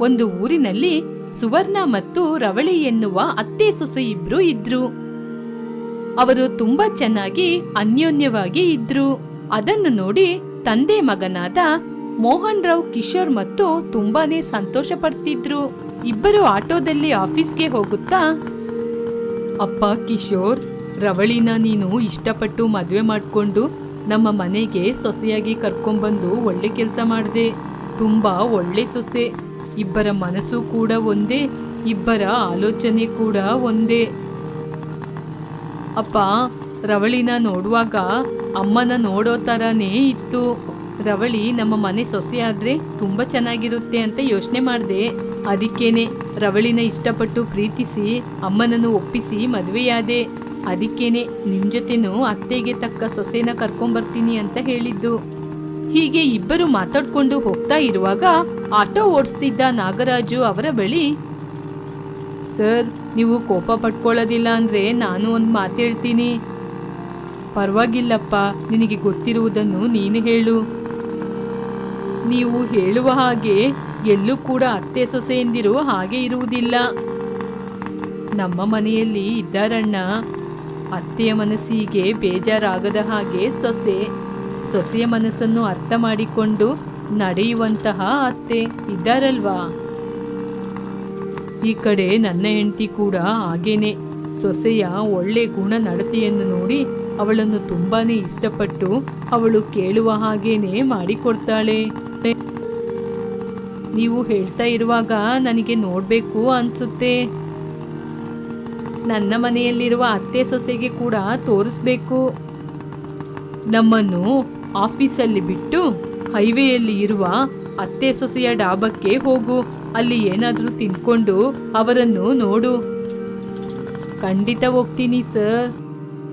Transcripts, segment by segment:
ಒಂದು ಊರಿನಲ್ಲಿ ಸುವರ್ಣ ಮತ್ತು ರವಳಿ ಎನ್ನುವ ಅತ್ತೆ ಸೊಸೆ ಇಬ್ರು ಇದ್ರು. ಅವರು ತುಂಬಾ ಚೆನ್ನಾಗಿ ಅನ್ಯೋನ್ಯವಾಗಿ ಇದ್ರು. ಅದನ್ನು ನೋಡಿ ತಂದೆ ಮಗನಾದ ಮೋಹನ್ ರಾವ್ ಕಿಶೋರ್ ಮತ್ತು ತುಂಬಾನೇ ಸಂತೋಷ ಪಡ್ತಿದ್ರು. ಇಬ್ಬರು ಆಟೋದಲ್ಲಿ ಆಫೀಸ್ಗೆ ಹೋಗುತ್ತಾ, ಅಪ್ಪ ಕಿಶೋರ್, ರವಳಿನ ನೀನು ಇಷ್ಟಪಟ್ಟು ಮದುವೆ ಮಾಡಿಕೊಂಡು ನಮ್ಮ ಮನೆಗೆ ಸೊಸೆಯಾಗಿ ಕರ್ಕೊಂಡ್ಬಂದು ಒಳ್ಳೆ ಕೆಲಸ ಮಾಡಿದೆ. ತುಂಬಾ ಒಳ್ಳೆ ಸೊಸೆ. ಇಬ್ಬರ ಮನಸ್ಸು ಕೂಡ ಒಂದೇ, ಇಬ್ಬರ ಆಲೋಚನೆ ಕೂಡ ಒಂದೇ. ಅಪ್ಪ, ರವಳಿನ ನೋಡುವಾಗ ಅಮ್ಮನ ನೋಡೋ ಥರನೇ ಇತ್ತು. ರವಳಿ, ನಮ್ಮ ಮನೆ ಸೊಸೆ ಆದ್ರೆ ತುಂಬಾ ಚೆನ್ನಾಗಿರುತ್ತೆ ಅಂತ ಯೋಚನೆ ಮಾಡಿದೆ. ಅದಕ್ಕೇನೆ ರವಳಿನ ಇಷ್ಟಪಟ್ಟು ಪ್ರೀತಿಸಿ, ಅಮ್ಮನನ್ನು ಒಪ್ಪಿಸಿ ಮದುವೆಯಾದೆ. ಅದಕ್ಕೇನೆ ನಿಮ್ಮ ಜೊತೆನೂ ಅತ್ತೆಗೆ ತಕ್ಕ ಸೊಸೆನ ಕರ್ಕೊಂಬರ್ತೀನಿ ಅಂತ ಹೇಳಿದ್ದು. ಹೀಗೆ ಇಬ್ಬರು ಮಾತಾಡ್ಕೊಂಡು ಹೋಗ್ತಾ ಇರುವಾಗ ಆಟೋ ಓಡಿಸ್ತಿದ್ದ ನಾಗರಾಜು ಅವರ ಬಳಿ, ಸರ್, ನೀವು ಕೋಪ ಪಟ್ಕೊಳ್ಳೋದಿಲ್ಲ ಅಂದ್ರೆ ನಾನು ಒಂದು ಮಾತು ಹೇಳ್ತೀನಿ. ಪರವಾಗಿಲ್ಲಪ್ಪ, ನಿನಗೆ ಗೊತ್ತಿರುವುದನ್ನು ನೀನು ಹೇಳು. ನೀವು ಹೇಳುವ ಹಾಗೆ ಎಲ್ಲೂ ಕೂಡ ಅತ್ತೆ ಸೊಸೆಯಂದಿರು ಹಾಗೆ ಇರುವುದಿಲ್ಲ. ನಮ್ಮ ಮನೆಯಲ್ಲಿ ಇದ್ದಾರಣ್ಣ, ಅತ್ತೆಯ ಮನಸ್ಸಿಗೆ ಬೇಜಾರಾಗದ ಹಾಗೆ ಸೊಸೆ. ಸೊಸೆಯ ಮನಸ್ಸನ್ನು ಅರ್ಥ ಮಾಡಿಕೊಂಡು ನಡೆಯುವಂತಹ ಅತ್ತೆ ಇದ್ದಾರಲ್ವಾ? ಈ ಕಡೆ ನನ್ನ ಹೆಂಡತಿ ಕೂಡ ಹಾಗೇನೆ. ಸೊಸೆಯ ಒಳ್ಳೆ ಗುಣ ನಡತೆಯನ್ನು ನೋಡಿ ಅವಳನ್ನು ತುಂಬಾನೇ ಇಷ್ಟಪಟ್ಟು ಅವಳು ಕೇಳುವ ಹಾಗೇನೆ ಮಾಡಿಕೊಡ್ತಾಳೆ. ನೀವು ಹೇಳ್ತಾ ಇರುವಾಗ ನನಗೆ ನೋಡ್ಬೇಕು ಅನ್ಸುತ್ತೆ. ನನ್ನ ಮನೆಯಲ್ಲಿರುವ ಅತ್ತೆ ಸೊಸೆಗೆ ಕೂಡ ತೋರಿಸ್ಬೇಕು. ನಮ್ಮನ್ನು ಆಫೀಸಲ್ಲಿ ಬಿಟ್ಟು ಹೈವೇಯಲ್ಲಿ ಇರುವ ಅತ್ತೆ ಸೊಸೆಯ ಡಾಬಕ್ಕೆ ಹೋಗು. ಅಲ್ಲಿ ಏನಾದರೂ ತಿನ್ಕೊಂಡು ಅವರನ್ನು ನೋಡು. ಖಂಡಿತ ಹೋಗ್ತೀನಿ, ಸರ್.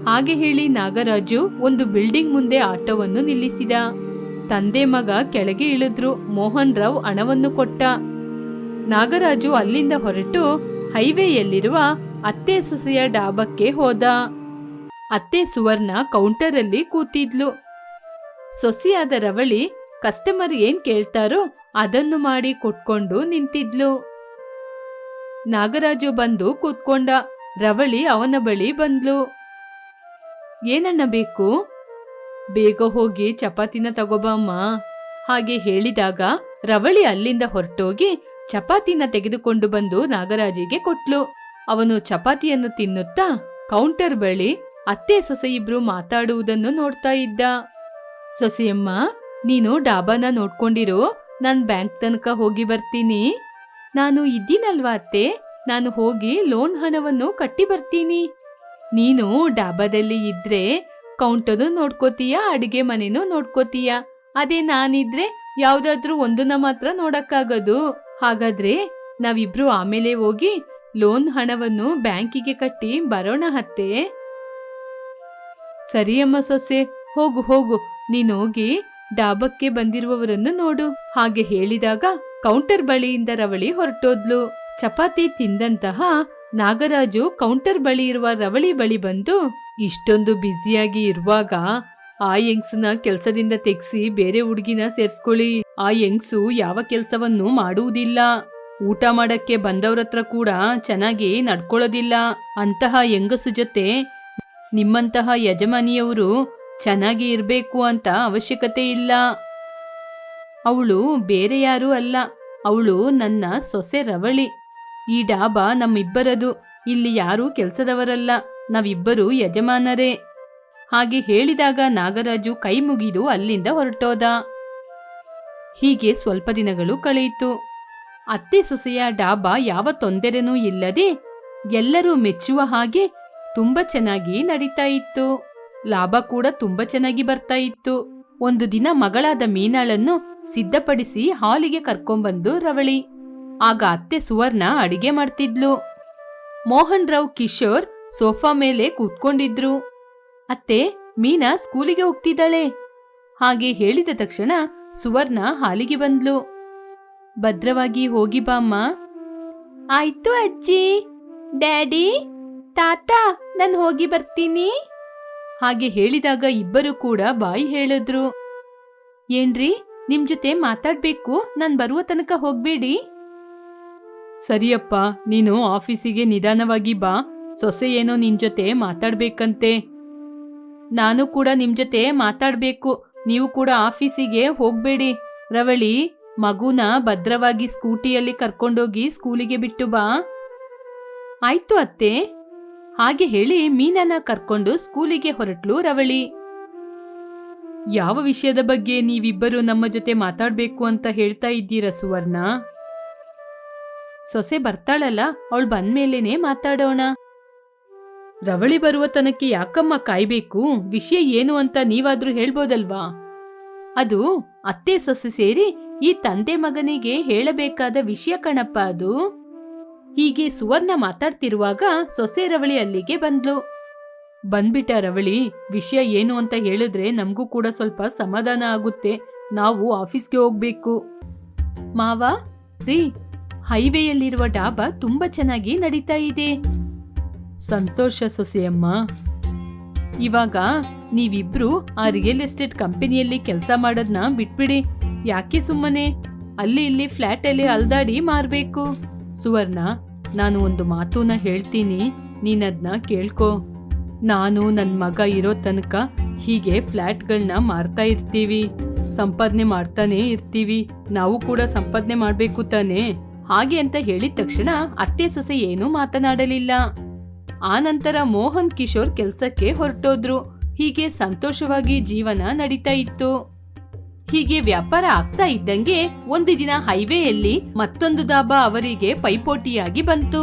ಹಾಗೆ ಹೇಳಿ ನಾಗರಾಜು ಒಂದು ಬಿಲ್ಡಿಂಗ್ ಮುಂದೆ ಆಟೋವನ್ನು ನಿಲ್ಲಿಸಿದ. ತಂದೆ ಮಗ ಕೆಳಗೆ ಇಳಿದ್ರು. ಮೋಹನ್ ರಾವ್ ಹಣವನ್ನು ಕೊಟ್ಟ. ನಾಗರಾಜು ಅಲ್ಲಿಂದ ಹೊರಟು ಹೈವೇಯಲ್ಲಿರುವ ಅತ್ತೆ ಸೊಸೆಯ ಡಾಬಕ್ಕೆ ಹೋದ. ಅತ್ತೆ ಸುವರ್ಣ ಕೌಂಟರಲ್ಲಿ ಕೂತಿದ್ಲು. ಸೊಸೆಯಾದ ರವಳಿ ಕಸ್ಟಮರ್ ಏನ್ ಕೇಳ್ತಾರೋ ಅದನ್ನು ಮಾಡಿ ಕೊಟ್ಕೊಂಡು ನಿಂತಿದ್ಲು. ನಾಗರಾಜು ಬಂದು ಕೂತ್ಕೊಂಡ. ರವಳಿ ಅವನ ಬಳಿ ಬಂದ್ಲು. ಏನಣ್ಣ ಬೇಕು? ಬೇಗ ಹೋಗಿ ಚಪಾತಿನ ತಗೋಬಮ್ಮ ಹಾಗೆ ಹೇಳಿದಾಗ ರವಳಿ ಅಲ್ಲಿಂದ ಹೊರಟೋಗಿ ಚಪಾತಿನ ತೆಗೆದುಕೊಂಡು ಬಂದು ನಾಗರಾಜಿಗೆ ಕೊಟ್ಲು. ಅವನು ಚಪಾತಿಯನ್ನು ತಿನ್ನುತ್ತಾ ಕೌಂಟರ್ ಬಳಿ ಅತ್ತೆ ಸೊಸೆ ಇಬ್ರು ಮಾತಾಡುವುದನ್ನು ನೋಡ್ತಾ ಇದ್ದ. ಸೊಸೆಯಮ್ಮ, ನೀನು ಡಾಬಾನ ನೋಡ್ಕೊಂಡಿರು, ನಾನು ಬ್ಯಾಂಕ್ ತನಕ ಹೋಗಿ ಬರ್ತೀನಿ. ನಾನು ಇದ್ದೀನಲ್ವಾ ಅತ್ತೆ? ನಾನು ಹೋಗಿ ಲೋನ್ ಹಣವನ್ನು ಕಟ್ಟಿ ಬರ್ತೀನಿ. ನೀನು ಡಾಬಾದಲ್ಲಿ ಇದ್ರೆ ಕೌಂಟರು ನೋಡ್ಕೋತೀಯ, ಅಡಿಗೆ ಮನೆನೂ ನೋಡ್ಕೋತೀಯ? ಅದೇ ನಾನಿದ್ರೆ ಯಾವ್ದಾದ್ರೂ ಒಂದನ್ನ ಮಾತ್ರ ನೋಡಕ್ಕಾಗದು. ಹಾಗಾದ್ರೆ ನಾವಿಬ್ರು ಆಮೇಲೆ ಹೋಗಿ ಲೋನ್ ಹಣವನ್ನು ಬ್ಯಾಂಕಿಗೆ ಕಟ್ಟಿ ಬರೋಣ ಅತ್ತೆ. ಸರಿಯಮ್ಮ ಸೊಸೆ, ಹೋಗು ಹೋಗು. ನೀನ್ ಹೋಗಿ ಡಾಬಕ್ಕೆ ಬಂದಿರುವವರನ್ನು ನೋಡು. ಹಾಗೆ ಹೇಳಿದಾಗ ಕೌಂಟರ್ ಬಳಿಯಿಂದ ರವಳಿ ಹೊರಟೋದ್ಲು. ಚಪಾತಿ ತಿಂದಂತಹ ನಾಗರಾಜು ಕೌಂಟರ್ ಬಳಿ ಇರುವ ರವಳಿ ಬಳಿ ಬಂದು ಇಷ್ಟೊಂದು ಬ್ಯುಸಿಯಾಗಿ ಇರುವಾಗ ಆ ಯಂಗ್ಸ್ನ ಕೆಲಸದಿಂದ ತೆಗ್ಸಿ ಬೇರೆ ಹುಡುಗಿನ ಸೇರ್ಸ್ಕೊಳ್ಳಿ. ಆ ಯಂಗ್ಸು ಯಾವ ಕೆಲಸವನ್ನು ಮಾಡುವುದಿಲ್ಲ. ಊಟ ಮಾಡಕ್ಕೆ ಬಂದವ್ರತ್ರ ಕೂಡ ಚೆನ್ನಾಗಿ ನಡ್ಕೊಳ್ಳೋದಿಲ್ಲ. ಅಂತಹ ಹೆಂಗಸು ಜೊತೆ ನಿಮ್ಮಂತಹ ಯಜಮಾನಿಯವರು ಚೆನ್ನಾಗಿ ಇರಬೇಕು ಅಂತ ಅವಶ್ಯಕತೆ ಇಲ್ಲ. ಅವಳು ಬೇರೆ ಯಾರೂ ಅಲ್ಲ. ಅವಳು ನನ್ನ ಸೊಸೆ ರವಳಿ. ಈ ಡಾಬಾ ನಮ್ಮಿಬ್ಬರದು. ಇಲ್ಲಿ ಯಾರೂ ಕೆಲಸದವರಲ್ಲ. ನಾವಿಬ್ಬರೂ ಯಜಮಾನರೇ. ಹಾಗೆ ಹೇಳಿದಾಗ ನಾಗರಾಜು ಕೈ ಮುಗಿದು ಅಲ್ಲಿಂದ ಹೊರಟೋದ. ಹೀಗೆ ಸ್ವಲ್ಪ ದಿನಗಳು ಕಳೆಯಿತು. ಅತ್ತೆ ಸೊಸೆಯ ಡಾಬಾ ಯಾವ ತೊಂದರೆನೂ ಇಲ್ಲದೆ ಎಲ್ಲರೂ ಮೆಚ್ಚುವ ಹಾಗೆ ತುಂಬಾ ಚೆನ್ನಾಗಿ ನಡೀತಾ ಇತ್ತು. ಲಾಭ ಕೂಡ ತುಂಬಾ ಚೆನ್ನಾಗಿ ಬರ್ತಾ ಇತ್ತು. ಒಂದು ದಿನ ಮಗಳಾದ ಮೀನಾಳನ್ನು ಸಿದ್ಧಪಡಿಸಿ ಹಾಲಿಗೆ ಕರ್ಕೊಂಬಂದು ರವಳಿ. ಆಗ ಅತ್ತೆ ಸುವರ್ಣ ಅಡಿಗೆ ಮಾಡ್ತಿದ್ಲು. ಮೋಹನ್ ರಾವ್ ಕಿಶೋರ್ ಸೋಫಾ ಮೇಲೆ ಕೂತ್ಕೊಂಡಿದ್ರು. ಅತ್ತೆ, ಮೀನಾ ಸ್ಕೂಲಿಗೆ ಹೋಗ್ತಿದ್ದಾಳೆ. ಹಾಗೆ ಹೇಳಿದ ತಕ್ಷಣ ಸುವರ್ಣ ಹಾಲಿಗೆ ಬಂದ್ಲು. ಭದ್ರವಾಗಿ ಹೋಗಿ ಬಾಮ್ಮ ಆಯ್ತು ಅಜ್ಜಿ. ಡ್ಯಾಡಿ, ತಾತ, ನಾನು ಹೋಗಿ ಬರ್ತೀನಿ. ಹಾಗೆ ಹೇಳಿದಾಗ ಇಬ್ಬರು ಕೂಡ ಬಾಯಿ ಹೇಳಿದ್ರು. ಏನ್ರಿ, ನಿಮ್ ಜೊತೆ ಮಾತಾಡ್ಬೇಕು? ನಾನ್ ಬರುವ ತನಕ ಹೋಗ್ಬೇಡಿ. ಸರಿಯಪ್ಪ, ನೀನು ಆಫೀಸಿಗೆ ನಿಧಾನವಾಗಿ ಬಾ. ಸೊಸೆ ಏನೋ ನಿನ್ ಜೊತೆ ಮಾತಾಡ್ಬೇಕಂತೆ. ನಾನು ಕೂಡ ನಿಮ್ ಜೊತೆ ಮಾತಾಡ್ಬೇಕು. ನೀವು ಕೂಡ ಆಫೀಸಿಗೆ ಹೋಗ್ಬೇಡಿ. ರವಳಿ, ಮಗುನ ಭದ್ರವಾಗಿ ಸ್ಕೂಟಿಯಲ್ಲಿ ಕರ್ಕೊಂಡೋಗಿ ಸ್ಕೂಲಿಗೆ ಬಿಟ್ಟು ಬಾ. ಆಯ್ತು ಅತ್ತೆ. ಹಾಗೆ ಹೇಳಿ ಮೀನನ ಕರ್ಕೊಂಡು ಸ್ಕೂಲಿಗೆ ಹೊರಟ್ಲು ರವಳಿ. ಯಾವ ವಿಷಯದ ಬಗ್ಗೆ ನೀವಿಬ್ಬರು ನಮ್ಮ ಜೊತೆ ಮಾತಾಡಬೇಕು ಅಂತ ಹೇಳ್ತಾ ಇದ್ದೀರ ಸುವರ್ಣ? ಸೊಸೆ ಬರ್ತಾಳಲ್ಲ, ಅವಳು ಬಂದ್ಮೇಲೇನೆ ಮಾತಾಡೋಣ. ರವಳಿ ಬರುವ ತನಕ್ಕೆ ಯಾಕಮ್ಮ ಕಾಯ್ಬೇಕು? ವಿಷಯ ಏನು ಅಂತ ನೀವಾದ್ರೂ ಹೇಳ್ಬೋದಲ್ವಾ? ಅದು ಅತ್ತೆ ಸೊಸೆ ಸೇರಿ ಈ ತಂದೆ ಮಗನಿಗೆ ಹೇಳಬೇಕಾದ ವಿಷಯ ಕಣಪ್ಪ ಅದು. ಹೀಗೆ ಸುವರ್ಣ ಮಾತಾಡ್ತಿರುವಾಗ ಸೊಸೆ ರವಳಿ ಅಲ್ಲಿಗೆ ಬಂದ್ಲು. ಬಂದ್ಬಿಟ್ಟ ರವಳಿ, ವಿಷಯ ಏನು ಅಂತ ಹೇಳಿದ್ರೆ ನಮಗೂ ಕೂಡ ಸ್ವಲ್ಪ ಸಮಾಧಾನ ಆಗುತ್ತೆ. ನಾವು ಆಫೀಸ್ಗೆ ಹೋಗ್ಬೇಕು. ಮಾವ, ರೀ, ಹೈವೇಯಲ್ಲಿರುವ ಡಾಬಾ ತುಂಬಾ ಚೆನ್ನಾಗಿ ನಡೀತಾ ಇದೆ. ಸಂತೋಷ ಸೊಸೆಯಮ್ಮ. ಇವಾಗ ನೀವಿಬ್ರು ಆ ರಿಯಲ್ ಎಸ್ಟೇಟ್ ಕಂಪನಿಯಲ್ಲಿ ಕೆಲಸ ಮಾಡೋದನ್ನ ಬಿಟ್ಬಿಡಿ. ಯಾಕೆ ಸುಮ್ಮನೆ? ಅಲ್ಲಿ ಇಲ್ಲಿ ಫ್ಲ್ಯಾಟಲ್ಲಿ ಅಲ್ದಾಡಿ ಮಾರ್ಬೇಕು. ಸುವರ್ಣ, ನಾನು ಒಂದು ಮಾತುನ ಹೇಳ್ತೀನಿ ನೀನದನ್ನ ಕೇಳ್ಕೊ. ನಾನು ನನ್ನ ಮಗ ಇರೋ ತನಕ ಹೀಗೆ ಫ್ಲ್ಯಾಟ್ಗಳನ್ನ ಮಾರ್ತಾ ಇರ್ತೀವಿ. ಸಂಪಾದನೆ ಮಾಡ್ತಾನೆ ಇರ್ತೀವಿ. ನಾವು ಕೂಡ ಸಂಪಾದನೆ ಮಾಡಬೇಕು ತಾನೇ. ಹಾಗೆ ಅಂತ ಹೇಳಿದ ತಕ್ಷಣ ಅತ್ತೆ ಸೊಸೆ ಏನೂ ಮಾತನಾಡಲಿಲ್ಲ. ಆನಂತರ ನಂತರ ಮೋಹನ್ ಕಿಶೋರ್ ಕೆಲಸಕ್ಕೆ ಹೊರಟೋದ್ರು. ಹೀಗೆ ಸಂತೋಷವಾಗಿ ಜೀವನ ನಡೀತಾ ಇತ್ತು. ಹೀಗೆ ವ್ಯಾಪಾರ ಆಗ್ತಾ ಇದ್ದಂಗೆ ಒಂದು ದಿನ ಹೈವೇಯಲ್ಲಿ ಮತ್ತೊಂದು ದಾಬಾ ಅವರಿಗೆ ಪೈಪೋಟಿಯಾಗಿ ಬಂತು.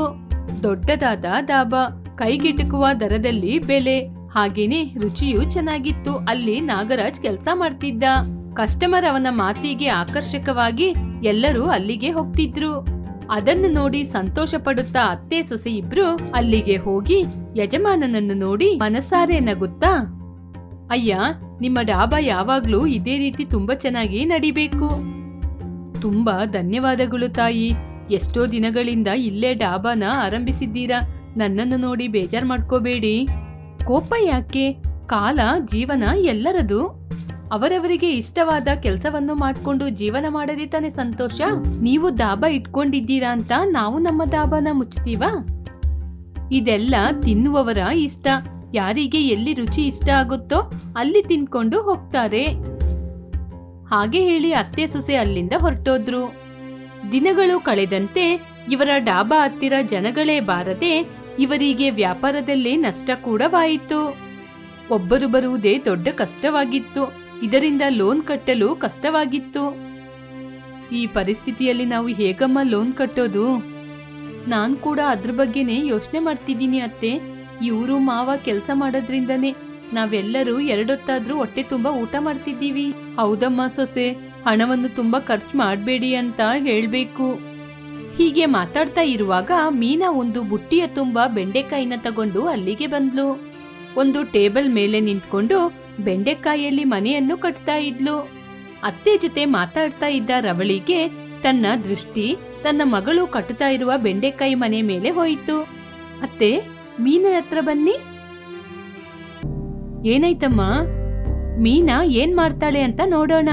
ದೊಡ್ಡದಾದ ದಾಬಾ, ಕೈಗೆಟುಕುವ ದರದಲ್ಲಿ ಬೆಲೆ, ಹಾಗೇನೆ ರುಚಿಯೂ ಚೆನ್ನಾಗಿತ್ತು. ಅಲ್ಲಿ ನಾಗರಾಜ್ ಕೆಲಸ ಮಾಡ್ತಿದ್ದ. ಕಸ್ಟಮರ್ ಅವನ ಮಾತಿಗೆ ಆಕರ್ಷಕವಾಗಿ ಎಲ್ಲರೂ ಅಲ್ಲಿಗೆ ಹೋಗ್ತಿದ್ರು. ಅದನ್ನು ನೋಡಿ ಸಂತೋಷ ಪಡುತ್ತಾ ಅತ್ತೆ ಸೊಸೆ ಇಬ್ರು ಅಲ್ಲಿಗೆ ಹೋಗಿ ಯಜಮಾನನನ್ನು ನೋಡಿ ಮನಸಾರೆ ನಗುತ್ತಾ ಅಯ್ಯ, ನಿಮ್ಮ ಡಾಬಾ ಯಾವಾಗ್ಲೂ ಇದೇ ರೀತಿ ತುಂಬಾ ಚೆನ್ನಾಗಿ ನಡಿಬೇಕು. ತುಂಬಾ ಧನ್ಯವಾದಗಳು ತಾಯಿ. ಎಷ್ಟೋ ದಿನಗಳಿಂದ ಇಲ್ಲೇ ಡಾಬಾನ ಆರಂಭಿಸಿದ್ದೀರಾ? ನನ್ನನ್ನು ನೋಡಿ ಬೇಜಾರ್ ಮಾಡ್ಕೋಬೇಡಿ. ಕೋಪ ಯಾಕೆ? ಕಾಲ, ಜೀವನ ಎಲ್ಲರದು. ಅವರವರಿಗೆ ಇಷ್ಟವಾದ ಕೆಲಸವನ್ನು ಮಾಡಿಕೊಂಡು ಜೀವನ ಮಾಡದೇ ತಾನೆ ಸಂತೋಷ? ನೀವು ಡಾಬಾ ಇಟ್ಕೊಂಡಿದ್ದೀರಾ ಅಂತ ನಾವು ನಮ್ಮ ಡಾಬಾನ ಮುಚ್ತೀವಾ? ಇದೆಲ್ಲ ತಿನ್ನುವವರ ಇಷ್ಟ. ಯಾರಿಗೆ ಎಲ್ಲಿ ರುಚಿ ಇಷ್ಟ ಆಗುತ್ತೋ ಅಲ್ಲಿ ತಿನ್ಕೊಂಡು ಹೋಗ್ತಾರೆ. ಹಾಗೆ ಹೇಳಿ ಅತ್ತೆ ಸೊಸೆ ಅಲ್ಲಿಂದ ಹೊರಟೋದ್ರು. ದಿನಗಳು ಕಳೆದಂತೆ ಇವರ ಡಾಬಾ ಹತ್ತಿರ ಜನಗಳೇ ಬಾರದೆ ಇವರಿಗೆ ವ್ಯಾಪಾರದಲ್ಲಿ ನಷ್ಟ ಕೂಡವಾಯಿತು. ಒಬ್ಬರು ಬರುವುದೇ ದೊಡ್ಡ ಕಷ್ಟವಾಗಿತ್ತು. ಇದರಿಂದ ಲೋನ್ ಕಟ್ಟಲು ಕಷ್ಟವಾಗಿತ್ತು. ಈ ಪರಿಸ್ಥಿತಿಯಲ್ಲಿ ನಾವು ಹೇಗಮ್ಮ ಲೋನ್ ಕಟ್ಟೋದು? ನಾನು ಕೂಡ ಅದ್ರ ಬಗ್ಗೆನೇ ಯೋಚನೆ ಮಾಡ್ತಿದ್ದೀನಿ ಅತ್ತೆ. ಇವರು ಮಾವ ಕೆಲಸ ಮಾಡೋದ್ರಿಂದನೇ ನಾವೆಲ್ಲರೂ ಎರಡೊತ್ತಾದ್ರೂ ಹೊಟ್ಟೆ ತುಂಬಾ ಊಟ ಮಾಡ್ತಿದ್ದೀವಿ. ಹೌದಮ್ಮ ಸೊಸೆ, ಹಣವನ್ನು ತುಂಬಾ ಖರ್ಚು ಮಾಡಬೇಡಿ ಅಂತ ಹೇಳಬೇಕು. ಹೀಗೆ ಮಾತಾಡ್ತಾ ಇರುವಾಗ ಮೀನಾ ಒಂದು ಬುಟ್ಟಿಯ ತುಂಬಾ ಬೆಂಡೆಕಾಯಿನ ತಗೊಂಡು ಅಲ್ಲಿಗೆ ಬಂದ್ಲು. ಒಂದು ಟೇಬಲ್ ಮೇಲೆ ನಿಂತ್ಕೊಂಡು ಬೆಂಡೆಕಾಯಿಯಲ್ಲಿ ಮನೆಯನ್ನು ಕಟ್ತಾ ಇದ್ಲು. ಅತ್ತೆ ಜೊತೆ ಮಾತಾಡ್ತಾ ಇದ್ದ ರವಳಿಗೆ ತನ್ನ ದೃಷ್ಟಿ, ತನ್ನ ಮಗಳು ಕಟ್ಟುತ್ತಾ ಇರುವ ಬೆಂಡೆಕಾಯಿ ಮನೆ ಮೇಲೆ ಹೋಯಿತು. ಅತ್ತೆ ಮೀನನ ಹತ್ರ ಬನ್ನಿ. ಏನಾಯ್ತಮ್ಮ? ಮೀನಾ ಏನ್ ಮಾಡ್ತಾಳೆ ಅಂತ ನೋಡೋಣ.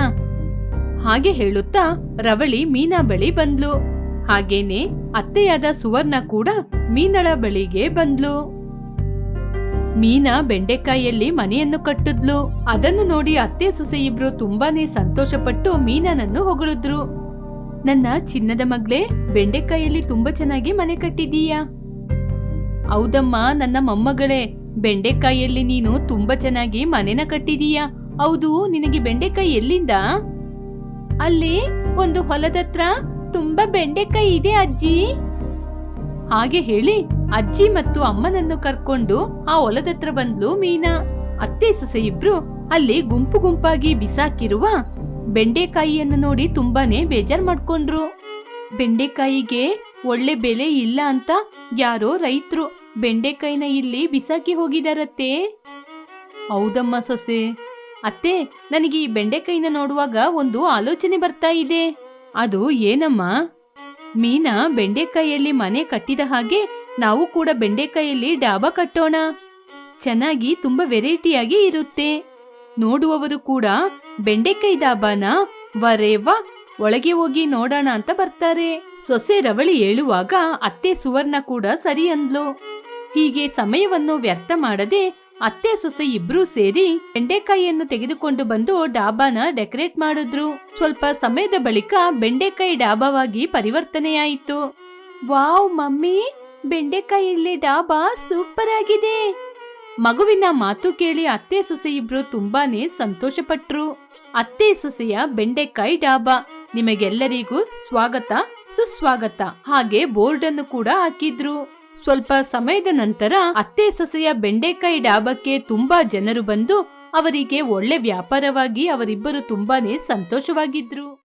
ಹಾಗೆ ಹೇಳುತ್ತಾ ರವಳಿ ಮೀನಾ ಬಳಿ ಬಂದ್ಲು. ಹಾಗೇನೆ ಅತ್ತೆಯಾದ ಸುವರ್ಣ ಕೂಡ ಮೀನಳ ಬಳಿಗೆ ಬಂದ್ಲು. ಮೀನಾ ಬೆಂಡೆಕಾಯಿಯಲ್ಲಿ ಮನೆಯನ್ನು ಕಟ್ಟಿದ್ಲು. ಅದನ್ನು ನೋಡಿ ಅತ್ತೆ ಸೊಸೆ ಇಬ್ರು ತುಂಬಾನೇ ಸಂತೋಷಪಟ್ಟು ಮೀನನನ್ನು ಹೊಗಳಿದ್ರು. ನನ್ನ ಚಿನ್ನದ ಮಗ್ಳೇ, ಬೆಂಡೆಕಾಯಿಯಲ್ಲಿ ತುಂಬಾ ಚೆನ್ನಾಗಿ ಮನೆ ಕಟ್ಟಿದೀಯಾ ಹೌದಮ್ಮ, ನನ್ನ ಮೊಮ್ಮಗಳೇ, ಬೆಂಡೆಕಾಯಿಯಲ್ಲಿ ನೀನು ತುಂಬಾ ಚೆನ್ನಾಗಿ ಮನೆನ ಕಟ್ಟಿದೀಯಾ? ಹೌದು, ನಿನಗೆ ಬೆಂಡೆಕಾಯಿ ಎಲ್ಲಿಂದ? ಅಲ್ಲಿ, ಒಂದು ಹೊಲದತ್ರ ತುಂಬಾ ಬೆಂಡೆಕಾಯಿ ಇದೆ ಅಜ್ಜಿ. ಹಾಗೆ ಹೇಳಿ, ಅಜ್ಜಿ ಮತ್ತು ಅಮ್ಮನನ್ನು ಕರ್ಕೊಂಡು ಆ ಹೊಲದತ್ರ ಬಂದ್ಲು ಮೀನಾ. ಅತ್ತೆ ಸೊಸೆ ಇಬ್ರು ಅಲ್ಲಿ ಗುಂಪು ಗುಂಪಾಗಿ ಬಿಸಾಕಿರುವ ಬೆಂಡೆಕಾಯಿಯನ್ನು ನೋಡಿ ತುಂಬಾನೇ ಬೇಜಾರ್ ಮಾಡ್ಕೊಂಡ್ರು. ಬೆಂಡೆಕಾಯಿಗೆ ಒಳ್ಳೆ ಬೆಲೆ ಇಲ್ಲ ಅಂತ ಯಾರೋ ರೈತರು ಬೆಂಡೆಕಾಯಿನ ಇಲ್ಲಿ ಬಿಸಾಕಿ ಹೋಗಿದಾರತ್ತೆ. ಹೌದಮ್ಮ ಸೊಸೆ. ಅತ್ತೆ, ನನಗೆ ಈ ಬೆಂಡೆಕಾಯಿನ ನೋಡುವಾಗ ಒಂದು ಆಲೋಚನೆ ಬರ್ತಾ ಇದೆ. ಅದು ಏನಮ್ಮ? ಮೀನಾ ಬೆಂಡೆಕಾಯಿಯಲ್ಲಿ ಮನೆ ಕಟ್ಟಿದ ಹಾಗೆ ನಾವು ಕೂಡ ಬೆಂಡೆಕಾಯಿಯಲ್ಲಿ ಡಾಬಾ ಕಟ್ಟೋಣ. ಚೆನ್ನಾಗಿ ತುಂಬಾ ವೆರೈಟಿಯಾಗಿ ಇರುತ್ತೆ. ನೋಡುವವರು ಕೂಡ ಬೆಂಡೆಕಾಯಿ ಡಾಬಾನ ವರೇವಾ ಒಳಗೆ ಹೋಗಿ ನೋಡೋಣ ಅಂತ ಬರ್ತಾರೆ. ಸೊಸೆ ರವಳಿ ಹೇಳುವಾಗ ಅತ್ತೆ ಸುವರ್ಣ ಕೂಡ ಸರಿ ಅಂದ್ಲು. ಹೀಗೆ ಸಮಯವನ್ನು ವ್ಯರ್ಥ ಮಾಡದೆ ಅತ್ತೆ ಸೊಸೆ ಇಬ್ರು ಸೇರಿ ಬೆಂಡೆಕಾಯಿಯನ್ನು ತೆಗೆದುಕೊಂಡು ಬಂದು ಡಾಬಾನ ಡೆಕೋರೇಟ್ ಮಾಡಿದ್ರು. ಸ್ವಲ್ಪ ಸಮಯದ ಬಳಿಕ ಬೆಂಡೆಕಾಯಿ ಡಾಬಾವಾಗಿ ಪರಿವರ್ತನೆಯಾಯಿತು. ವಾವ್ ಮಮ್ಮಿ, ಬೆಂಡೆಕಾಯಿಯಲ್ಲಿ ಡಾಬಾ ಸೂಪರ್ ಆಗಿದೆ ಮಗುವಿನ ಮಾತು ಕೇಳಿ ಅತ್ತೆ ಸೊಸೆ ಇಬ್ರು ತುಂಬಾನೇ ಸಂತೋಷಪಟ್ರು. ಅತ್ತೆ ಸೊಸೆಯ ಬೆಂಡೆಕಾಯಿ ಡಾಬಾ ನಿಮಗೆಲ್ಲರಿಗೂ ಸ್ವಾಗತ, ಸುಸ್ವಾಗತ. ಹಾಗೆ ಬೋರ್ಡ್ ಅನ್ನು ಕೂಡ ಹಾಕಿದ್ರು. ಸ್ವಲ್ಪ ಸಮಯದ ನಂತರ ಅತ್ತೆ ಸೊಸೆಯ ಬೆಂಡೆಕಾಯಿ ಡಾಬಕ್ಕೆ ತುಂಬಾ ಜನರು ಬಂದು ಅವರಿಗೆ ಒಳ್ಳೆ ವ್ಯಾಪಾರವಾಗಿ ಅವರಿಬ್ಬರು ತುಂಬಾನೇ ಸಂತೋಷವಾಗಿದ್ರು.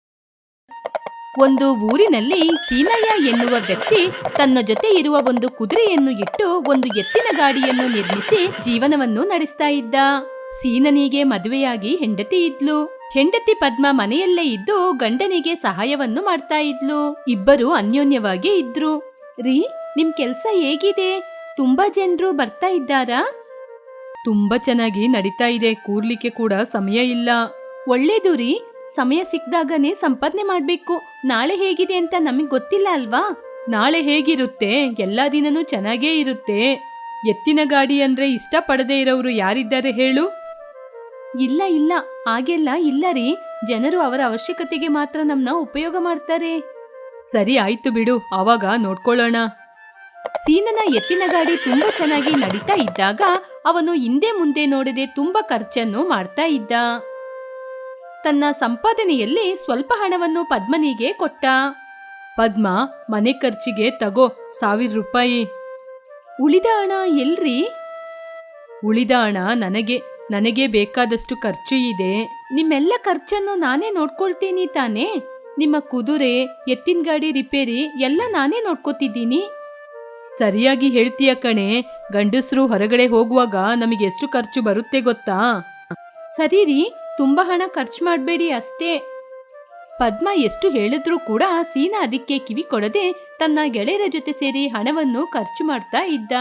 ಒಂದು ಊರಿನಲ್ಲಿ ಸೀನಯ್ಯ ಎನ್ನುವ ವ್ಯಕ್ತಿ ತನ್ನ ಜೊತೆ ಇರುವ ಒಂದು ಕುದುರೆಯನ್ನು ಇಟ್ಟು ಒಂದು ಎತ್ತಿನ ಗಾಡಿಯನ್ನು ನಿರ್ಮಿಸಿ ಜೀವನವನ್ನು ನಡೆಸ್ತಾ ಇದ್ದ. ಸೀನನಿಗೆ ಮದುವೆಯಾಗಿ ಹೆಂಡತಿ ಇದ್ಲು. ಹೆಂಡತಿ ಪದ್ಮ ಮನೆಯಲ್ಲೇ ಇದ್ದು ಗಂಡನಿಗೆ ಸಹಾಯವನ್ನು ಮಾಡ್ತಾ ಇದ್ಲು. ಇಬ್ಬರು ಅನ್ಯೋನ್ಯವಾಗಿ ಇದ್ರು. ರೀ, ನಿಮ್ ಕೆಲ್ಸ ಹೇಗಿದೆ? ತುಂಬಾ ಜನರು ಬರ್ತಾ ಇದ್ದಾರಾ? ತುಂಬಾ ಚೆನ್ನಾಗಿ ನಡೀತಾ ಇದೆ. ಕೂರ್ಲಿಕ್ಕೆ ಕೂಡ ಸಮಯ ಇಲ್ಲ. ಒಳ್ಳೇದು ರೀ. ಸಮಯ ಸಿಕ್ದಾಗನೇ ಸಂಪಾದನೆ ಮಾಡ್ಬೇಕು. ನಾಳೆ ಹೇಗಿದೆ ಅಂತ ನಮಗ್ ಗೊತ್ತಿಲ್ಲ ಅಲ್ವಾ? ನಾಳೆ ಹೇಗಿರುತ್ತೆ? ಎಲ್ಲಾ ದಿನನೂ ಚೆನ್ನಾಗೇ ಇರುತ್ತೆ. ಎತ್ತಿನ ಗಾಡಿ ಅಂದ್ರೆ ಇಷ್ಟಪಡದೇ ಇರೋರು ಯಾರಿದ್ದಾರೆ ಹೇಳು. ಇಲ್ಲ ಇಲ್ಲ. ಹಾಗೆಲ್ಲ ಇಲ್ಲ ರೀ. ಜನರು ಅವರ ಅವಶ್ಯಕತೆಗೆ ಮಾತ್ರ ನಮ್ನ ಉಪಯೋಗ ಮಾಡ್ತಾರೆ. ಸರಿ ಆಯ್ತು ಬಿಡು. ಆವಾಗ ನೋಡ್ಕೊಳ್ಳೋಣ. ಸೀನನ ಎತ್ತಿನ ಗಾಡಿ ತುಂಬಾ ಚೆನ್ನಾಗಿ ನಡೀತಾ ಇದ್ದಾಗ ಅವನು ಹಿಂದೆ ಮುಂದೆ ನೋಡದೆ ತುಂಬಾ ಖರ್ಚನ್ನು ಮಾಡ್ತಾ ಇದ್ದ. ತನ್ನ ಸಂಪಾದನೆಯಲ್ಲಿ ಸ್ವಲ್ಪ ಹಣವನ್ನು ಪದ್ಮನಿಗೆ ಕೊಟ್ಟ. ಪದ್ಮ, ಮನೆ ಖರ್ಚಿಗೆ ತಗೋ, ಸಾವಿರ ರೂಪಾಯಿ. ಉಳಿದ ಹಣ ಎಲ್ರಿ? ಉಳಿದ ಹಣ ನನಗೆ. ನನಗೆ ಬೇಕಾದಷ್ಟು ಖರ್ಚು ಇದೆ. ನಿಮ್ಮೆಲ್ಲ ಖರ್ಚನ್ನು ನಾನೇ ನೋಡ್ಕೊಳ್ತೀನಿ ತಾನೇ? ನಿಮ್ಮ ಕುದುರೆ, ಎತ್ತಿನ ಗಾಡಿ ರಿಪೇರಿ ಎಲ್ಲ ನಾನೇ ನೋಡ್ಕೋತಿದ್ದೀನಿ. ಸರಿಯಾಗಿ ಹೇಳ್ತೀಯ ಕಣೆ, ಗಂಡಸರು ಹೊರಗಡೆ ಹೋಗುವಾಗ ನಮಗೆ ಎಷ್ಟು ಖರ್ಚು ಬರುತ್ತೆ ಗೊತ್ತಾ? ಸರಿ ರೀ, ತುಂಬಾ ಹಣ ಖರ್ಚು ಮಾಡಬೇಡಿ ಅಷ್ಟೇ. ಪದ್ಮ ಎಷ್ಟು ಹೇಳಿದ್ರೂ ಕೂಡ ಸೀನಾ ಅದಕ್ಕೆ ಕಿವಿ ಕೊಡದೆ ತನ್ನ ಗೆಳೆಯರ ಜೊತೆ ಸೇರಿ ಹಣವನ್ನು ಖರ್ಚು ಮಾಡ್ತಾ ಇದ್ದ.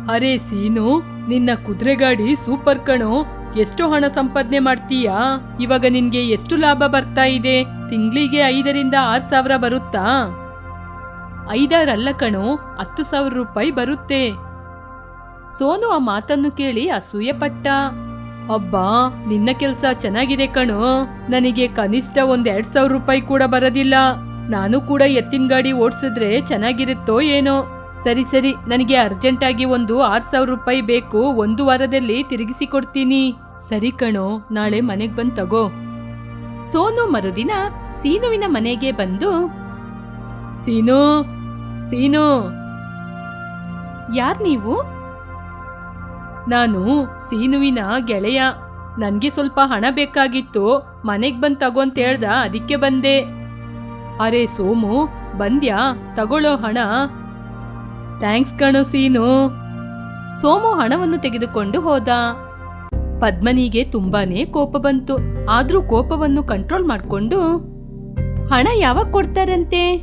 ಅರೆ ಸೀನು, ನಿನ್ನ ಕುದುರೆ ಗಾಡಿ ಸೂಪರ್ ಕಣೋ. ಎಷ್ಟು ಹಣ ಸಂಪಾದನೆ ಮಾಡ್ತೀಯಾ? ಇವಾಗ ನಿನ್ಗೆ ಎಷ್ಟು ಲಾಭ ಬರ್ತಾ ಇದೆ? ತಿಂಗಳಿಗೆ ಐದರಿಂದ ಆರ್ ಸಾವಿರ ಬರುತ್ತಾ? ಐದಾರಲ್ಲ ಕಣೋ, ಹತ್ತು ಸಾವಿರ ರೂಪಾಯಿ ಬರುತ್ತೆ. ಸೋನು ಆ ಮಾತನ್ನು ಕೇಳಿ ಅಸೂಯೆ ಪಟ್ಟ ಅಬ್ಬಾ, ನಿನ್ನ ಕೆಲಸ ಚೆನ್ನಾಗಿದೆ ಕಣೋ. ನನಗೆ ಕನಿಷ್ಠ ಒಂದ್ ಎರಡ್ ಸಾವಿರ ರೂಪಾಯಿ ಕೂಡ ಬರೋದಿಲ್ಲ. ನಾನು ಕೂಡ ಎತ್ತಿನ ಗಾಡಿ ಓಡಿಸಿದ್ರೆ ಚೆನ್ನಾಗಿರುತ್ತೋ ಏನೋ. ಸರಿ ಸರಿ, ನನಗೆ ಅರ್ಜೆಂಟಾಗಿ ಒಂದು ಆರ್ ಸಾವಿರ ರೂಪಾಯಿ ಬೇಕು. ಒಂದು ವಾರದಲ್ಲಿ ತಿರುಗಿಸಿ ಕೊಡ್ತೀನಿ ಸರಿ ಕಣೋ, ನಾಳೆ ಮನೆಗೆ ಬಂದು ತಗೋ. ಸೋನು ಮರುದಿನ ಸೀನುವಿನ ಮನೆಗೆ ಬಂದು, ಸೀನು ಸೀನು. ಯಾರ್ ನೀವು? ನಾನು ಸೀನುವಿನ ಗೆಳೆಯ. ನನ್ಗೆ ಸ್ವಲ್ಪ ಹಣ ಬೇಕಾಗಿತ್ತು. ಮನೆಗ್ ಬಂದ್ ತಗೋ ಅಂತ ಹೇಳ್ದ, ಅದಕ್ಕೆ ಬಂದೆ. ಅರೆ ಸೋಮು, ಬಂದ್ಯಾ? ತಗೊಳ್ಳೋ ಹಣ. ಥ್ಯಾಂಕ್ಸ್ ಕಣು ಸೀನು. ಸೋಮು ಹಣವನ್ನು ತೆಗೆದುಕೊಂಡು ಹೋದ. ಪದ್ಮನಿಗೆ ತುಂಬಾನೇ ಕೋಪ ಬಂತು. ಆದ್ರೂ ಕೋಪವನ್ನು ಕಂಟ್ರೋಲ್ ಮಾಡಿಕೊಂಡು, ಹಣ ಯಾವಾಗ ಕೊಡ್ತಾರಂತೆ?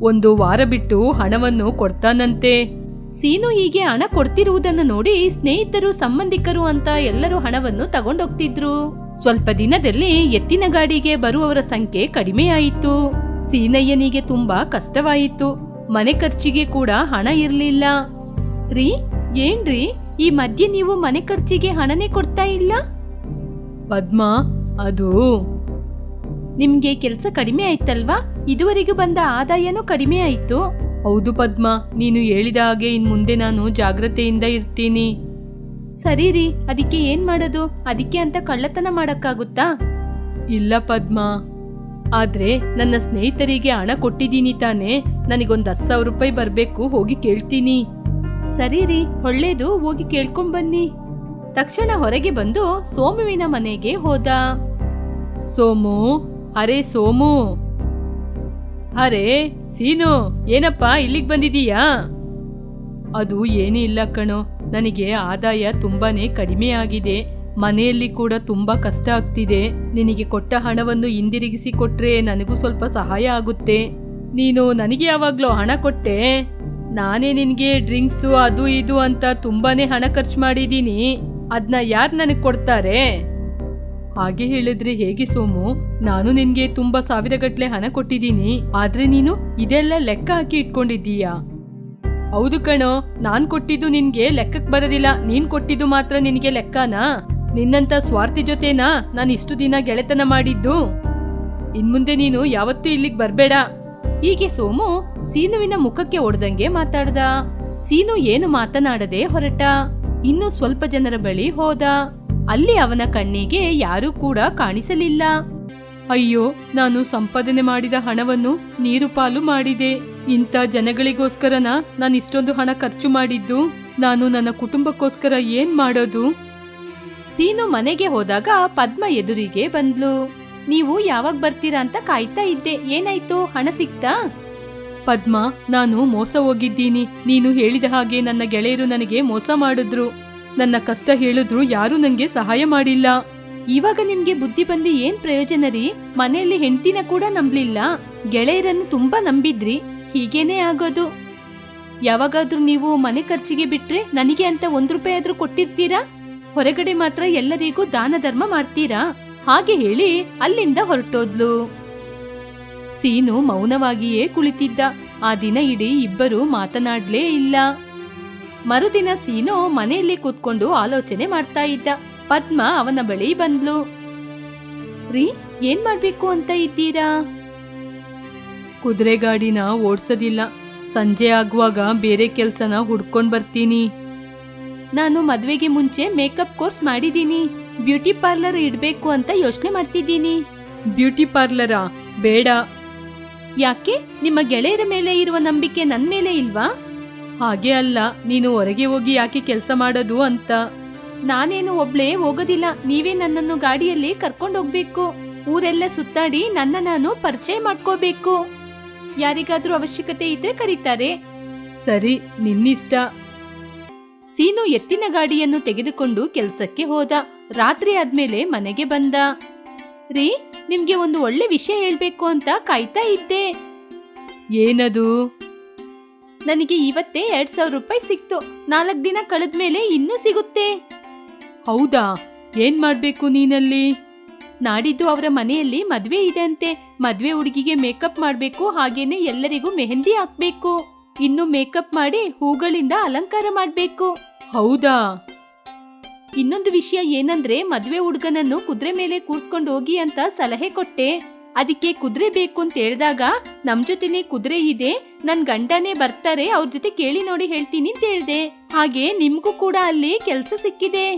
ಒಂದು ವಾರ ಬಿಟ್ಟು ಹಣವನ್ನು ಕೊಡ್ತಾನಂತೆ. ಸೀನು ಹೀಗೆ ಹಣ ಕೊಡ್ತಿರುವುದನ್ನು ನೋಡಿ ಸ್ನೇಹಿತರು, ಸಂಬಂಧಿಕರು ಅಂತ ಎಲ್ಲರೂ ಹಣವನ್ನು ತಗೊಂಡೋಗ್ತಿದ್ರು. ಸ್ವಲ್ಪ ದಿನದಲ್ಲಿ ಎತ್ತಿನ ಗಾಡಿಗೆ ಬರುವವರ ಸಂಖ್ಯೆ ಕಡಿಮೆಯಾಯಿತು. ಸೀನಯ್ಯನಿಗೆ ತುಂಬಾ ಕಷ್ಟವಾಯಿತು. ಮನೆ ಖರ್ಚಿಗೆ ಕೂಡ ಹಣ ಇರಲಿಲ್ಲ. ರೀ, ಏನ್ರಿ? ಈ ಮಧ್ಯೆ ನೀವು ಮನೆ ಖರ್ಚಿಗೆ ಹಣನೇ ಕೊಡ್ತಾ ಇಲ್ಲ? ಪದ್ಮ, ಅದು. ನಿಮ್ಗೆ ಕೆಲಸ ಕಡಿಮೆ ಆಯ್ತಲ್ವಾ? ಇದುವರೆಗೂ ಬಂದ ಆದಾಯನೂ ಕಡಿಮೆ ಆಯ್ತು. ಹೌದು ಪದ್ಮ, ನೀನು ಹೇಳಿದ ಹಾಗೆ ಇನ್ ಮುಂದೆ ನಾನು ಜಾಗ್ರತೆಯಿಂದ ಇರ್ತೀನಿ. ಸರಿ ರೀ, ಅದಕ್ಕೆ ಏನ್ ಮಾಡೋದು? ಅದಕ್ಕೆ ಅಂತ ಕಳ್ಳತನ ಮಾಡಕ್ಕಾಗುತ್ತಾ? ಇಲ್ಲ ಪದ್ಮ. ಆದ್ರೆ ನನ್ನ ಸ್ನೇಹಿತರಿಗೆ ಹಣ ಕೊಟ್ಟಿದ್ದೀನಿ ತಾನೆ. ನನಗೊಂದ್ ಹತ್ತು ಸಾವಿರ ರೂಪಾಯಿ ಬರಬೇಕು, ಹೋಗಿ ಕೇಳ್ತೀನಿ. ಸರಿ ರೀ, ಒಳ್ಳೇದು, ಹೋಗಿ ಕೇಳ್ಕೊಂಡ್ ಬನ್ನಿ. ತಕ್ಷಣ ಹೊರಗೆ ಬಂದು ಸೋಮುವಿನ ಮನೆಗೆ ಹೋದ. ಸೋಮು, ಅರೆ ಸೋಮು. ಅರೆ, ಸೀನು, ಏನಪ್ಪ, ಇಲ್ಲಿಗೆ ಬಂದಿದೀಯಾ? ಅದು ಏನೂ ಇಲ್ಲ ಕಣೋ, ನನಗೆ ಆದಾಯ ತುಂಬಾನೇ ಕಡಿಮೆ ಆಗಿದೆ. ಮನೆಯಲ್ಲಿ ಕೂಡ ತುಂಬಾ ಕಷ್ಟ ಆಗ್ತಿದೆ. ನಿನಗೆ ಕೊಟ್ಟ ಹಣವನ್ನು ಹಿಂದಿರುಗಿಸಿ ಕೊಟ್ರೆ ನನಗೂ ಸ್ವಲ್ಪ ಸಹಾಯ ಆಗುತ್ತೆ. ನೀನು ನನಗೆ ಯಾವಾಗಲೋ ಹಣ ಕೊಟ್ಟೆ. ನಾನೇ ನಿನಗೆ ಡ್ರಿಂಕ್ಸು ಅದು ಇದು ಅಂತ ತುಂಬಾನೇ ಹಣ ಖರ್ಚು ಮಾಡಿದ್ದೀನಿ. ಅದನ್ನ ಯಾರು ನನಗೆ ಕೊಡ್ತಾರೆ? ಹಾಗೆ ಹೇಳಿದ್ರೆ ಹೇಗೆ ಸೋಮು? ನಾನು ನಿನ್ಗೆ ತುಂಬಾ ಸಾವಿರಗಟ್ಲೆ ಹಣ ಕೊಟ್ಟಿದ್ದೀನಿ. ಆದ್ರೆ ನೀನು ಇದೆಲ್ಲ ಲೆಕ್ಕ ಹಾಕಿ ಇಟ್ಕೊಂಡಿದ್ದೀಯಾ? ಹೌದು ಕಣೋ, ನಾನ್ ಕೊಟ್ಟಿದ್ದು ನಿನ್ಗೆ ಲೆಕ್ಕಕ್ಕೆ ಬರೋದಿಲ್ಲ. ನೀನ್ ಕೊಟ್ಟಿದ್ದು ಮಾತ್ರ ನಿನಗೆ ಲೆಕ್ಕನಾ? ನಿನ್ನಂತ ಸ್ವಾರ್ಥಿ ಜೊತೆನಾ ನಾನು ಇಷ್ಟು ದಿನ ಗೆಳೆತನ ಮಾಡಿದ್ದು? ಇನ್ಮುಂದೆ ನೀನು ಯಾವತ್ತೂ ಇಲ್ಲಿಗೆ ಬರ್ಬೇಡ. ಹೀಗೆ ಸೋಮು ಸೀನುವಿನ ಮುಖಕ್ಕೆ ಒಡೆದಂಗೆ ಮಾತಾಡ್ದ. ಸೀನು ಏನು ಮಾತನಾಡದೆ ಹೊರಟ. ಇನ್ನು ಸ್ವಲ್ಪ ಜನರ ಬಳಿ ಹೋದ. ಅಲ್ಲಿ ಅವನ ಕಣ್ಣಿಗೆ ಯಾರೂ ಕೂಡ ಕಾಣಿಸಲಿಲ್ಲ. ಅಯ್ಯೋ, ನಾನು ಸಂಪಾದನೆ ಮಾಡಿದ ಹಣವನ್ನು ನೀರು ಪಾಲು ಮಾಡಿದೆ. ಇಂಥ ಜನಗಳಿಗೋಸ್ಕರನ ನಾನು ಇಷ್ಟೊಂದು ಹಣ ಖರ್ಚು ಮಾಡಿದ್ದು? ನಾನು ನನ್ನ ಕುಟುಂಬಕ್ಕೋಸ್ಕರ ಏನ್ ಮಾಡೋದು? ಸೀನು ಮನೆಗೆ ಹೋದಾಗ ಪದ್ಮ ಎದುರಿಗೆ ಬಂದ್ಲು. ನೀವು ಯಾವಾಗ ಬರ್ತೀರಾ ಅಂತ ಕಾಯ್ತಾ ಇದ್ದೆ. ಏನಾಯ್ತು? ಹಣ ಸಿಕ್ತಾ? ಪದ್ಮ, ನಾನು ಮೋಸ ಹೋಗಿದ್ದೀನಿ. ನೀನು ಹೇಳಿದ ಹಾಗೆ ನನ್ನ ಗೆಳೆಯರು ನನಗೆ ಮೋಸ ಮಾಡಿದ್ರು. ನನ್ನ ಕಷ್ಟ ಹೇಳಿದ್ರು ಯಾರೂ ನನಗೆ ಸಹಾಯ ಮಾಡಿಲ್ಲ. ಇವಾಗ ನಿಮ್ಗೆ ಬುದ್ಧಿ ಬಂದು ಏನ್ ಪ್ರಯೋಜನ ರೀ? ಮನೆಯಲ್ಲಿ ಹೆಂಡತಿನ ಕೂಡ ನಂಬ್ಲಿಲ್ಲ. ಗೆಳೆಯರನ್ನು ತುಂಬಾ ನಂಬಿದ್ರಿ. ಹೀಗೇನೇ ಆಗೋದು? ಯಾವಾಗಾದ್ರೂ ನೀವು ಮನೆ ಖರ್ಚಿಗೆ ಬಿಟ್ರೆ ನನಗೆ ಅಂತ ಒಂದ್ ರೂಪಾಯಿ ಆದ್ರೂ ಕೊಟ್ಟಿರ್ತೀರಾ? ಹೊರಗಡೆ ಮಾತ್ರ ಎಲ್ಲರಿಗೂ ದಾನ ಧರ್ಮ ಮಾಡ್ತೀರಾ? ಹಾಗೆ ಹೇಳಿ ಅಲ್ಲಿಂದ ಹೊರಟೋದ್ಲು. ಸೀನು ಮೌನವಾಗಿಯೇ ಕುಳಿತಿದ್ದ. ಆ ದಿನ ಇಡೀ ಇಬ್ಬರು ಮಾತನಾಡ್ಲೇ ಇಲ್ಲ. ಮರುದಿನ ಸೀನು ಮನೆಯಲ್ಲಿ ಕೂತ್ಕೊಂಡು ಆಲೋಚನೆ ಮಾಡ್ತಾ ಇದ್ದ. ಪದ್ಮ ಅವನ ಬಳಿ ಬಂದ್ಲು. ರೀ, ಏನ್ ಮಾಡ್ಬೇಕು ಅಂತ ಇದ್ದೀರಾ? ಕುದುರೆ ಗಾಡಿನ ಓಡ್ಸೋದಿಲ್ಲ. ಸಂಜೆ ಆಗುವಾಗ ಬೇರೆ ಕೆಲ್ಸನ ಹುಡ್ಕೊಂಡ್ ಬರ್ತೀನಿ. ನಾನು ಮದ್ವೆಗೆ ಮುಂಚೆ ಮೇಕಪ್ ಕೋರ್ಸ್ ಮಾಡಿದ್ದೀನಿ. ಬ್ಯೂಟಿ ಪಾರ್ಲರ್ ಇಡಬೇಕು ಅಂತ ಯೋಚನೆ ಮಾಡ್ತಿದ್ದೀನಿ. ಬ್ಯೂಟಿ ಪಾರ್ಲರಾ? ಬೇಡ. ಯಾಕೆ? ನಿಮ್ಮ ಗೆಳೆಯರ ಮೇಲೆ ಇರುವ ನಂಬಿಕೆ ನನ್ನ ಮೇಲೆ ಇಲ್ವಾ? ಹಾಗೆ ಅಲ್ಲ ನೀನು ಹೊರಗೆ ಹೋಗಿ ಯಾಕೆ ಕೆಲಸ ಮಾಡೋದು ಅಂತ. ನಾನೇನು ಒಬ್ಳೇ ಹೋಗೋದಿಲ್ಲ ನೀವೇ ನನ್ನನ್ನು ಗಾಡಿಯಲ್ಲಿ ಕರ್ಕೊಂಡು ಹೋಗ್ಬೇಕು. ಊರೆಲ್ಲ ಸುತ್ತಾಡಿ ನನ್ನ ನಾನು ಪರಿಚಯ ಮಾಡ್ಕೋಬೇಕು. ಯಾರಿಗಾದ್ರೂ ಅವಶ್ಯಕತೆ ಇದ್ರೆ ಕರೀತಾರೆ. ಸರಿ ನಿನ್ನಿಷ್ಟ. ಸೀನು ಎತ್ತಿನ ಗಾಡಿಯನ್ನು ತೆಗೆದುಕೊಂಡು ಕೆಲಸಕ್ಕೆ ಹೋದ. ರಾತ್ರಿ ಆದ್ಮೇಲೆ ಮನೆಗೆ ಬಂದ. ರೀ, ನಿಮ್ಗೆ ಒಂದು ಒಳ್ಳೆ ವಿಷಯ ಹೇಳ್ಬೇಕು ಅಂತ ಕಾಯ್ತಾ ಇದ್ದೆ. ಏನದು? ನನಗೆ ಇವತ್ತೇ ಎರಡ್ ಸಾವಿರ ರೂಪಾಯಿ ಸಿಕ್ತು. ನಾಲ್ಕು ದಿನ ಕಳೆದ್ಮೇಲೆ ಇನ್ನೂ ಸಿಗುತ್ತೆ. ಹೌದಾ? ಏನ್ ಮಾಡ್ಬೇಕು ನೀನಲ್ಲಿ? ನಾಡಿದ್ದು ಅವರ ಮನೆಯಲ್ಲಿ ಮದ್ವೆ ಇದೆ ಅಂತೆ. ಮದ್ವೆ ಹುಡುಗಿಗೆ ಮೇಕಪ್ ಮಾಡ್ಬೇಕು, ಹಾಗೇನೆ ಎಲ್ಲರಿಗೂ ಮೆಹಂದಿ ಹಾಕ್ಬೇಕು. ಇನ್ನು ಮೇಕಪ್ ಮಾಡಿ ಹೂಗಳಿಂದ ಅಲಂಕಾರ ಮಾಡ್ಬೇಕು. ಹೌದಾ? ಇನ್ನೊಂದು ವಿಷಯ ಏನಂದ್ರೆ ಮದ್ವೆ ಹುಡುಗನನ್ನು ಕುದುರೆ ಮೇಲೆ ಕೂರ್ಸ್ಕೊಂಡು ಹೋಗಿ ಅಂತ ಸಲಹೆ ಕೊಟ್ಟೆ. ಅದಕ್ಕೆ ಕುದುರೆ ಬೇಕು ಅಂತ ಹೇಳಿದಾಗ ನಮ್ ಜೊತೆನೆ ಕುದುರೆ ಇದೆ ನನ್ ಗಂಡನೇ ಬರ್ತಾರೆ ಅವ್ರ ಜೊತೆ ಕೇಳಿ ನೋಡಿ ಹೇಳ್ತೀನಿ ಅಂತ ಹೇಳ್ದೆ. ಹಾಗೆ ನಿಮ್ಗೂ ಕೂಡ ಅಲ್ಲಿ ಕೆಲಸ ಸಿಕ್ಕಿದೆ.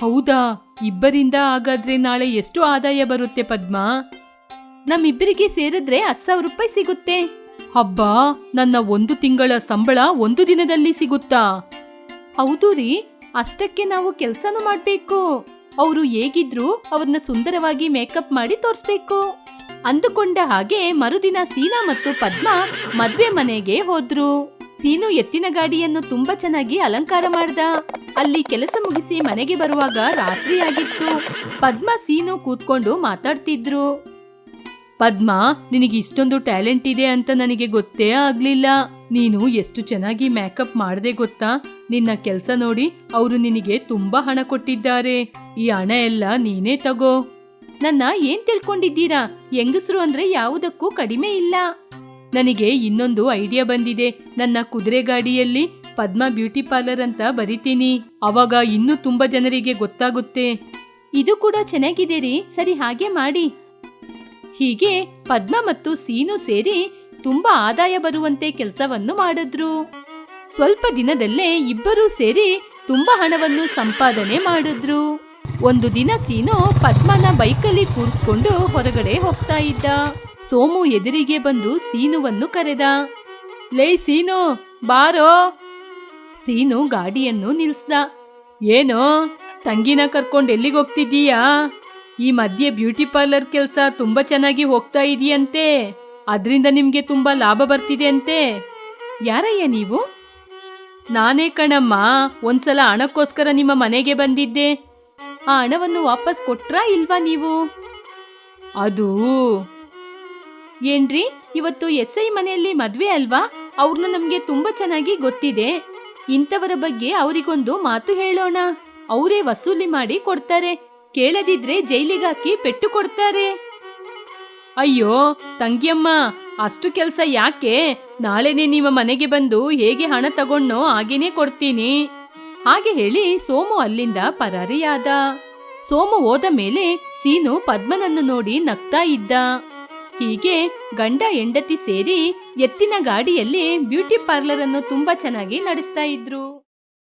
ಹೌದಾ? ಇಬ್ಬರಿಂದ ಹಾಗಾದ್ರೆ ನಾಳೆ ಎಷ್ಟು ಆದಾಯ ಬರುತ್ತೆ ಪದ್ಮಾ? ನಮ್ಮಿಬ್ಬರಿಗೆ ಸೇರಿದ್ರೆ ಹತ್ತು ಸಾವಿರ ರೂಪಾಯಿ ಸಿಗುತ್ತೆ. ಹಬ್ಬ? ನನ್ನ ಒಂದು ತಿಂಗಳ ಸಂಬಳ ಒಂದು ದಿನದಲ್ಲಿ ಸಿಗುತ್ತಾ? ಹೌದು ರೀ. ಅಷ್ಟಕ್ಕೆ ನಾವು ಕೆಲಸನೂ ಮಾಡ್ಬೇಕು. ಅವರು ಹೇಗಿದ್ರು ಅವ್ರನ್ನ ಸುಂದರವಾಗಿ ಮೇಕಪ್ ಮಾಡಿ ತೋರಿಸ್ಬೇಕು. ಅಂದುಕೊಂಡ ಹಾಗೆ ಮರುದಿನ ಸೀನಾ ಮತ್ತು ಪದ್ಮ ಮದ್ವೆ ಮನೆಗೆ ಹೋದ್ರು. ಸೀನು ಎತ್ತಿನ ಗಾಡಿಯನ್ನು ತುಂಬಾ ಚೆನ್ನಾಗಿ ಅಲಂಕಾರ ಮಾಡ್ದ. ಅಲ್ಲಿ ಕೆಲಸ ಮುಗಿಸಿ ಮನೆಗೆ ಬರುವಾಗ ರಾತ್ರಿ ಆಗಿತ್ತು ಪದ್ಮ ಸೀನು ಕೂತ್ಕೊಂಡು ಮಾತಾಡ್ತಿದ್ರು. ಪದ್ಮ, ನಿನಗೆ ಇಷ್ಟೊಂದು ಟ್ಯಾಲೆಂಟ್ ಇದೆ ಅಂತ ನನಗೆ ಗೊತ್ತೇ ಆಗ್ಲಿಲ್ಲ. ನೀನು ಎಷ್ಟು ಚೆನ್ನಾಗಿ ಮೇಕಪ್ ಮಾಡದೆ ಗೊತ್ತಾ? ನಿನ್ನ ಕೆಲಸ ನೋಡಿ ಅವರು ನಿನಗೆ ತುಂಬಾ ಹಣ ಕೊಟ್ಟಿದ್ದಾರೆ. ಈ ಹಣ ಎಲ್ಲ ನೀನೇ ತಗೋ. ನನ್ನ ಏನ್ ತಿಳ್ಕೊಂಡಿದ್ದೀರಾ? ಹೆಂಗಸರು ಅಂದ್ರೆ ಯಾವುದಕ್ಕೂ ಕಡಿಮೆ ಇಲ್ಲ. ನನಗೆ ಇನ್ನೊಂದು ಐಡಿಯಾ ಬಂದಿದೆ. ನನ್ನ ಕುದುರೆ ಗಾಡಿಯಲ್ಲಿ ಪದ್ಮ ಬ್ಯೂಟಿ ಪಾರ್ಲರ್ ಅಂತ ಬರಿತೀನಿ. ಅವಾಗ ಇನ್ನೂ ತುಂಬಾ ಜನರಿಗೆ ಗೊತ್ತಾಗುತ್ತೆ. ಇದು ಕೂಡ ಚೆನ್ನಾಗಿದೆ ರೀ. ಸರಿ, ಹಾಗೆ ಮಾಡಿ. ಹೀಗೆ ಪದ್ಮ ಮತ್ತು ಸೀನು ಸೇರಿ ತುಂಬಾ ಆದಾಯ ಬರುವಂತೆ ಕೆಲಸವನ್ನು ಮಾಡಿದ್ರು. ಸ್ವಲ್ಪ ದಿನದಲ್ಲೇ ಇಬ್ಬರೂ ಸೇರಿ ತುಂಬಾ ಹಣವನ್ನು ಸಂಪಾದನೆ ಮಾಡಿದ್ರು. ಒಂದು ದಿನ ಸೀನು ಪದ್ಮನ ಬೈಕಲ್ಲಿ ಕೂರಿಸ್ಕೊಂಡು ಹೊರಗಡೆ ಹೋಗ್ತಾ ಇದ್ದ. ಸೋಮು ಎದುರಿಗೆ ಬಂದು ಸೀನುವನ್ನು ಕರೆದ. ಲೇ ಸೀನು, ಬಾರೋ. ಸೀನು ಗಾಡಿಯನ್ನು ನಿಲ್ಸ್ದ. ಏನೋ, ತಂಗಿನ ಕರ್ಕೊಂಡು ಎಲ್ಲಿಗೆ ಹೋಗ್ತಿದ್ದೀಯಾ ಈ ಮಧ್ಯೆ ಬ್ಯೂಟಿ ಪಾರ್ಲರ್ ಕೆಲಸ ತುಂಬಾ ಚೆನ್ನಾಗಿ ಹೋಗ್ತಾ ಇದೆಯಂತೆ. ಅದರಿಂದ ನಿಮ್ಗೆ ತುಂಬಾ ಲಾಭ ಬರ್ತಿದೆ ಅಂತೆ. ಯಾರಯ್ಯ ನೀವು? ನಾನೇ ಕಣಮ್ಮ. ಒಂದ್ಸಲ ಹಣಕ್ಕೋಸ್ಕರ ನಿಮ್ಮ ಮನೆಗೆ ಬಂದಿದ್ದೆ. ಆ ಹಣವನ್ನು ವಾಪಸ್ ಕೊಟ್ರಾ ಇಲ್ವಾ ನೀವು? ಅದು. ಏನ್ರಿ, ಇವತ್ತು ಎಸ್ ಐ ಮನೆಯಲ್ಲಿ ಮದ್ವೆ ಅಲ್ವಾ? ಅವ್ರನ್ನ ನಮ್ಗೆ ತುಂಬಾ ಚೆನ್ನಾಗಿ ಗೊತ್ತಿದೆ. ಇಂಥವರ ಬಗ್ಗೆ ಅವರಿಗೊಂದು ಮಾತು ಹೇಳೋಣ. ಅವರೇ ವಸೂಲಿ ಮಾಡಿ ಕೊಡ್ತಾರೆ. ಕೇಳದಿದ್ರೆ ಜೈಲಿಗಾಕಿ ಪೆಟ್ಟು ಕೊಡ್ತಾರೆ. ಅಯ್ಯೋ, ತಂಗಿಯಮ್ಮ, ಅಷ್ಟು ಕೆಲಸ ಯಾಕೆ? ನಾಳೆನೇ ನಿಮ್ಮ ಮನೆಗೆ ಬಂದು ಹೇಗೆ ಹಣ ತಗೊಂಡೋ ಹಾಗೇನೆ ಕೊಡ್ತೀನಿ. ಹಾಗೆ ಹೇಳಿ ಸೋಮು ಅಲ್ಲಿಂದ ಪರಾರಿಯಾದ. ಸೋಮು ಹೋದ ಮೇಲೆ ಸೀನು ಪದ್ಮನನ್ನು ನೋಡಿ ನಗ್ತಾ ಇದ್ದ. ಹೀಗೆ ಗಂಡ ಹೆಂಡತಿ ಸೇರಿ ಎತ್ತಿನ ಗಾಡಿಯಲ್ಲಿ ಬ್ಯೂಟಿ ಪಾರ್ಲರ್ ಅನ್ನು ತುಂಬಾ ಚೆನ್ನಾಗಿ ನಡೆಸ್ತಾ ಇದ್ರು.